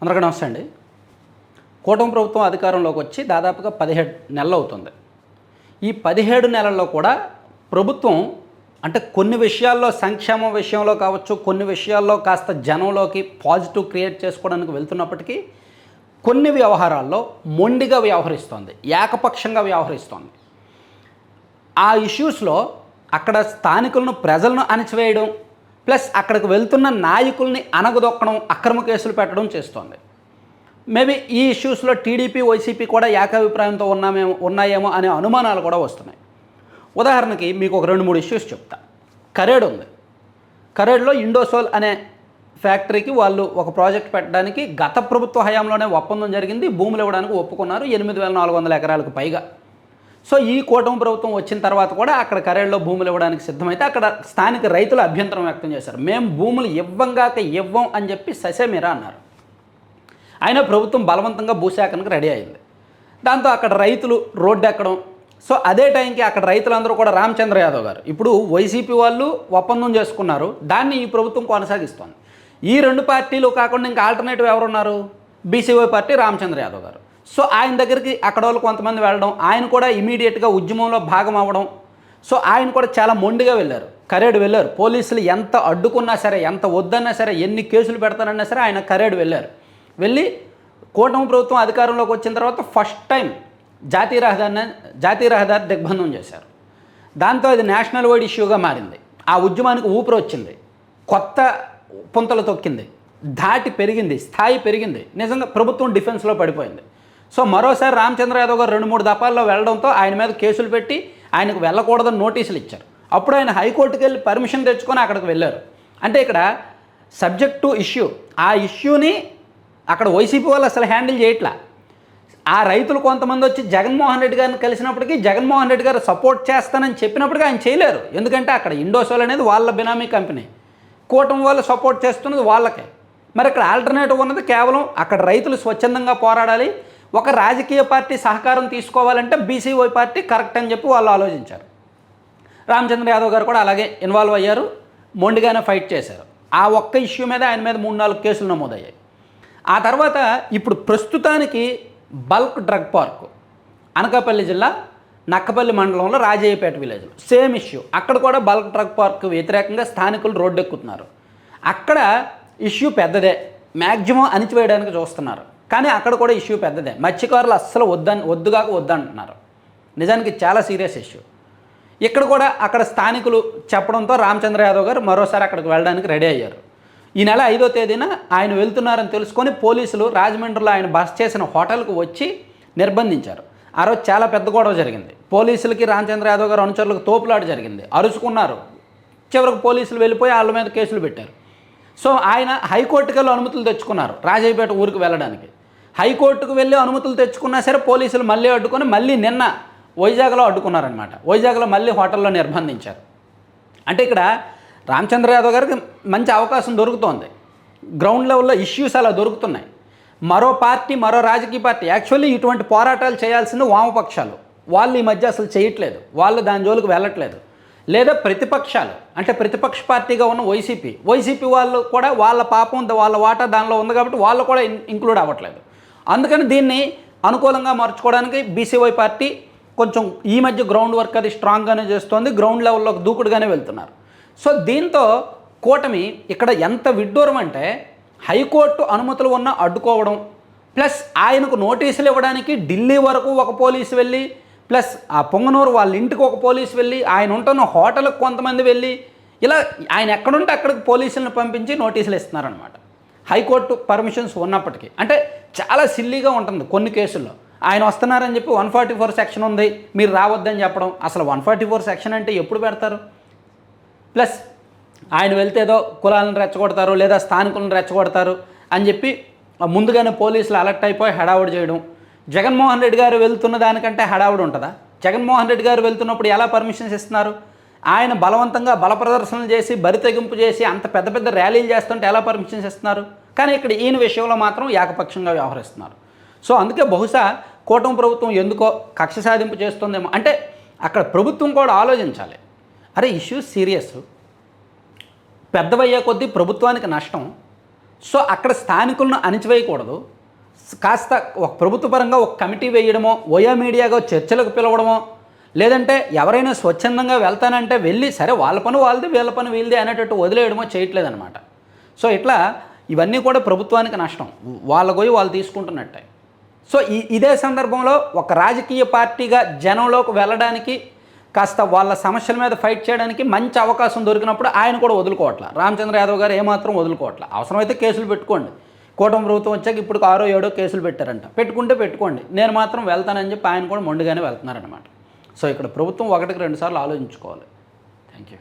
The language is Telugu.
అందరికీ నమస్తే అండి. కూటమి ప్రభుత్వం అధికారంలోకి వచ్చి దాదాపుగా పదిహేడు నెలలు అవుతుంది. ఈ పదిహేడు నెలల్లో కూడా ప్రభుత్వం అంటే కొన్ని విషయాల్లో సంక్షేమం విషయంలో కావచ్చు కొన్ని విషయాల్లో కాస్త జనంలోకి పాజిటివ్ క్రియేట్ చేసుకోవడానికి వెళ్తున్నప్పటికీ కొన్ని వ్యవహారాల్లో మొండిగా వ్యవహరిస్తోంది ఏకపక్షంగా వ్యవహరిస్తోంది. ఆ ఇష్యూస్లో అక్కడ స్థానికులను ప్రజలను అణచివేయడం ప్లస్ అక్కడికి వెళ్తున్న నాయకుల్ని అనగదొక్కడం అక్రమ కేసులు పెట్టడం చేస్తోంది. మేబీ ఈ ఇష్యూస్లో టీడీపీ వైసీపీ కూడా ఏకాభిప్రాయంతో ఉన్నామేమో ఉన్నాయేమో అనే అనుమానాలు కూడా వస్తున్నాయి. ఉదాహరణకి మీకు ఒక రెండు మూడు ఇష్యూస్ చెప్తా. కరేడ్ ఉంది. కరేడ్లో ఇండోసోల్ అనే ఫ్యాక్టరీకి వాళ్ళు ఒక ప్రాజెక్ట్ పెట్టడానికి గత ప్రభుత్వ హయాంలోనే ఒప్పందం జరిగింది. భూములు ఇవ్వడానికి ఒప్పుకున్నారు. ఎనిమిది వేల నాలుగు వందల ఎకరాలకు పైగా. సో ఈ కూటమి ప్రభుత్వం వచ్చిన తర్వాత కూడా అక్కడ కరేడ్లో భూములు ఇవ్వడానికి సిద్ధమైతే అక్కడ స్థానిక రైతులు అభ్యంతరం వ్యక్తం చేశారు. మేము భూములు ఇవ్వంగాక ఇవ్వం అని చెప్పి ససేమిరా అన్నారు. అయినా ప్రభుత్వం బలవంతంగా భూసేకరణకు రెడీ అయింది. దాంతో అక్కడ రైతులు రోడ్డు ఎక్కడం. సో అదే టైంకి అక్కడ రైతులందరూ కూడా రామచంద్ర యాదవ్ గారు. ఇప్పుడు వైసీపీ వాళ్ళు ఒప్పందం చేసుకున్నారు. దాన్ని ఈ ప్రభుత్వం కొనసాగిస్తోంది. ఈ రెండు పార్టీలు కాకుండా ఇంకా ఆల్టర్నేటివ్ ఎవరున్నారు? బీసీవై పార్టీ రామచంద్ర యాదవ్ గారు. సో ఆయన దగ్గరికి అక్కడ వాళ్ళు కొంతమంది వెళ్ళడం ఆయన కూడా ఇమీడియట్గా ఉద్యమంలో భాగం అవ్వడం. సో ఆయన కూడా చాలా మొండిగా వెళ్ళారు కరేడు వెళ్ళారు. పోలీసులు ఎంత అడ్డుకున్నా సరే ఎంత వద్దన్నా సరే ఎన్ని కేసులు పెడతానన్నా సరే ఆయన కరేడు వెళ్ళారు. వెళ్ళి కూటమి ప్రభుత్వం అధికారంలోకి వచ్చిన తర్వాత ఫస్ట్ టైం జాతీయ రహదారిని జాతీయ రహదారి దిగ్బంధం చేశారు. దాంతో అది నేషనల్ వైడ్ ఇష్యూగా మారింది. ఆ ఉద్యమానికి ఊపిరి వచ్చింది. కొత్త పుంతలు తొక్కింది. ధాటి పెరిగింది. స్థాయి పెరిగింది. నిజంగా ప్రభుత్వం డిఫెన్స్లో పడిపోయింది. సో మరోసారి రామచంద్ర యాదవ్ గారు రెండు మూడు దఫాల్లో వెళ్ళడంతో ఆయన మీద కేసులు పెట్టి ఆయనకు వెళ్ళకూడదని నోటీసులు ఇచ్చారు. అప్పుడు ఆయన హైకోర్టుకి వెళ్ళి పర్మిషన్ తెచ్చుకొని అక్కడికి వెళ్ళారు. అంటే ఇక్కడ సబ్జెక్ట్ టు ఇష్యూ ఆ ఇష్యూని అక్కడ వైసీపీ వాళ్ళు అసలు హ్యాండిల్ చేయట్లా. ఆ రైతులు కొంతమంది వచ్చి జగన్మోహన్ రెడ్డి గారిని కలిసినప్పటికీ జగన్మోహన్ రెడ్డి గారు సపోర్ట్ చేస్తానని చెప్పినప్పటికీ ఆయన చేయలేరు. ఎందుకంటే అక్కడ ఇండోసోల్ అనేది వాళ్ళ బినామీ కంపెనీ. కూటమి వాళ్ళు సపోర్ట్ చేస్తున్నది వాళ్ళకే. మరి ఇక్కడ ఆల్టర్నేటివ్ ఉన్నది కేవలం అక్కడ రైతులు స్వచ్ఛందంగా పోరాడాలి ఒక రాజకీయ పార్టీ సహకారం తీసుకోవాలంటే బీసీఓ పార్టీ కరెక్ట్ అని చెప్పి వాళ్ళు ఆలోచించారు. రామచంద్ర యాదవ్ గారు కూడా అలాగే ఇన్వాల్వ్ అయ్యారు. మొండిగానే ఫైట్ చేశారు. ఆ ఒక్క ఇష్యూ మీద ఆయన మీద మూడు నాలుగు కేసులు నమోదయ్యాయి. ఆ తర్వాత ఇప్పుడు ప్రస్తుతానికి బల్క్ డ్రగ్ పార్క్ అనకాపల్లి జిల్లా నక్కపల్లి మండలంలో రాజయ్యపేట విలేజ్లో సేమ్ ఇష్యూ అక్కడ కూడా బల్క్ డ్రగ్ పార్క్ వ్యతిరేకంగా స్థానికులు రోడ్డెక్కుతున్నారు. అక్కడ ఇష్యూ పెద్దదే. మ్యాక్సిమం అణిచివేయడానికి చూస్తున్నారు. కానీ అక్కడ కూడా ఇష్యూ పెద్దదే. మత్స్యకారులు అస్సలు వద్దని వద్దుగాక వద్దంటున్నారు నిజానికి చాలా సీరియస్ ఇష్యూ. ఇక్కడ కూడా అక్కడ స్థానికులు చెప్పడంతో రామచంద్ర యాదవ్ గారు మరోసారి అక్కడికి వెళ్ళడానికి రెడీ అయ్యారు. ఈ నెల ఐదో తేదీన ఆయన వెళ్తున్నారని తెలుసుకొని పోలీసులు రాజమండ్రిలో ఆయన బస్ చేసిన హోటల్కు వచ్చి నిర్బంధించారు. ఆ రోజు చాలా పెద్ద గొడవ జరిగింది. పోలీసులకి రామచంద్ర యాదవ్ గారు అనుచరులకు తోపులాట జరిగింది. అరుచుకున్నారు. చివరికి పోలీసులు వెళ్ళిపోయి వాళ్ళ మీద కేసులు పెట్టారు. సో ఆయన హైకోర్టుకి వెళ్ళి అనుమతులు తెచ్చుకున్నారు. రాజయ్యపేట ఊరికి వెళ్ళడానికి. హైకోర్టుకు వెళ్ళి అనుమతులు తెచ్చుకున్నా సరే పోలీసులు మళ్ళీ అడ్డుకొని మళ్ళీ నిన్న వైజాగ్లో అడ్డుకున్నారనమాట వైజాగ్లో మళ్ళీ హోటల్లో నిర్బంధించారు. అంటే ఇక్కడ రామచంద్ర యాదవ్ గారికి మంచి అవకాశం దొరుకుతోంది. గ్రౌండ్ లెవెల్లో ఇష్యూస్ అలా దొరుకుతున్నాయి. మరో పార్టీ మరో రాజకీయ పార్టీ యాక్చువల్లీ ఇటువంటి పోరాటాలు చేయాల్సింది వామపక్షాలు. వాళ్ళు ఈ మధ్య అసలు చేయట్లేదు. వాళ్ళు దాని జోలికి వెళ్ళట్లేదు. లేదా ప్రతిపక్షాలు. అంటే ప్రతిపక్ష పార్టీగా ఉన్న వైసీపీ. వైసీపీ వాళ్ళు కూడా వాళ్ళ పాపం వాళ్ళ వాటా దానిలో ఉంది కాబట్టి వాళ్ళు కూడా ఇన్- ఇంక్లూడ్ అవ్వట్లేదు. అందుకని దీన్ని అనుకూలంగా మార్చుకోవడానికి బీసీవై పార్టీ కొంచెం ఈ మధ్య గ్రౌండ్ వర్క్ అది స్ట్రాంగ్గానే చేస్తోంది గ్రౌండ్ లెవెల్లో దూకుడుగానే వెళ్తున్నారు. సో దీంతో కూటమి ఇక్కడ ఎంత విడ్డూరం అంటే హైకోర్టు అనుమతులు ఉన్నా అడ్డుకోవడం ప్లస్ ఆయనకు నోటీసులు ఇవ్వడానికి ఢిల్లీ వరకు ఒక పోలీసు వెళ్ళి ప్లస్ ఆ పొంగనూరు వాళ్ళ ఇంటికి ఒక పోలీసు వెళ్ళి ఆయన ఉంటున్న హోటల్కి కొంతమంది వెళ్ళి ఇలా ఆయన ఎక్కడుంటే అక్కడికి పోలీసులను పంపించి నోటీసులు ఇస్తున్నారనమాట హైకోర్టు పర్మిషన్స్ ఉన్నప్పటికీ అంటే చాలా సిల్లీగా ఉంటుంది కొన్ని కేసుల్లో. ఆయన వస్తున్నారని చెప్పి వన్ ఫార్టీ ఫోర్ సెక్షన్ ఉంది మీరు రావద్దని చెప్పడం. అసలు వన్ ఫార్టీ ఫోర్ సెక్షన్ అంటే ఎప్పుడు పెడతారు? ప్లస్ ఆయన వెళ్తే ఏదో కులాలను రెచ్చగొడతారు లేదా స్థానికులను రెచ్చగొడతారు అని చెప్పి ముందుగానే పోలీసులు అలర్ట్ అయిపోయి హడావుడి చేయడం. జగన్మోహన్ రెడ్డి గారు వెళ్తున్న దానికంటే హడావుడి ఉంటుందా? జగన్మోహన్ రెడ్డి గారు వెళ్తున్నప్పుడు ఎలా పర్మిషన్స్ ఇస్తున్నారు? ఆయన బలవంతంగా బల ప్రదర్శనలు చేసి బరి తెగింపు చేసి అంత పెద్ద పెద్ద ర్యాలీలు చేస్తుంటే ఎలా పర్మిషన్స్ ఇస్తున్నారు? కానీ ఇక్కడ ఈయన విషయంలో మాత్రం ఏకపక్షంగా వ్యవహరిస్తున్నారు. సో అందుకే బహుశా కూటమి ప్రభుత్వం ఎందుకో కక్ష సాధింపు చేస్తుందేమో. అంటే అక్కడ ప్రభుత్వం కూడా ఆలోచించాలి. అరే ఇష్యూ సీరియస్. పెద్దవయ్యే కొద్దీ ప్రభుత్వానికి నష్టం. సో అక్కడ స్థానికులను అణిచివేయకూడదు. కాస్త ఒక ప్రభుత్వ పరంగా ఒక కమిటీ వేయడమో ఓయా మీడియాగా చర్చలకు పిలవడమో లేదంటే ఎవరైనా స్వచ్ఛందంగా వెళ్తానంటే వెళ్ళి సరే వాళ్ళ పని వాళ్ళది వీళ్ళ పని వీళ్ళది అనేటట్టు వదిలేయడమో చేయట్లేదనమాట సో ఇట్లా ఇవన్నీ కూడా ప్రభుత్వానికి నష్టం. వాళ్ళ పోయి వాళ్ళు తీసుకుంటున్నట్టే. సో ఈ ఇదే సందర్భంలో ఒక రాజకీయ పార్టీగా జనంలోకి వెళ్ళడానికి కాస్త వాళ్ళ సమస్యల మీద ఫైట్ చేయడానికి మంచి అవకాశం దొరికినప్పుడు ఆయన కూడా వదులుకోవట్ల. రామచంద్ర యాదవ్ గారు ఏమాత్రం వదులుకోవట్ల. అవసరమైతే కేసులు పెట్టుకోండి. కూటమి ప్రభుత్వం వచ్చాక ఇప్పుడు ఆరో ఏడో కేసులు పెట్టారంట. పెట్టుకుంటే పెట్టుకోండి. నేను మాత్రం వెళ్తానని చెప్పి ఆయన కూడా మొండిగానే వెళ్తున్నారనమాట సో ఇక్కడ ప్రభుత్వం ఒకటికి రెండు సార్లు ఆలోచించుకోవాలి. Thank you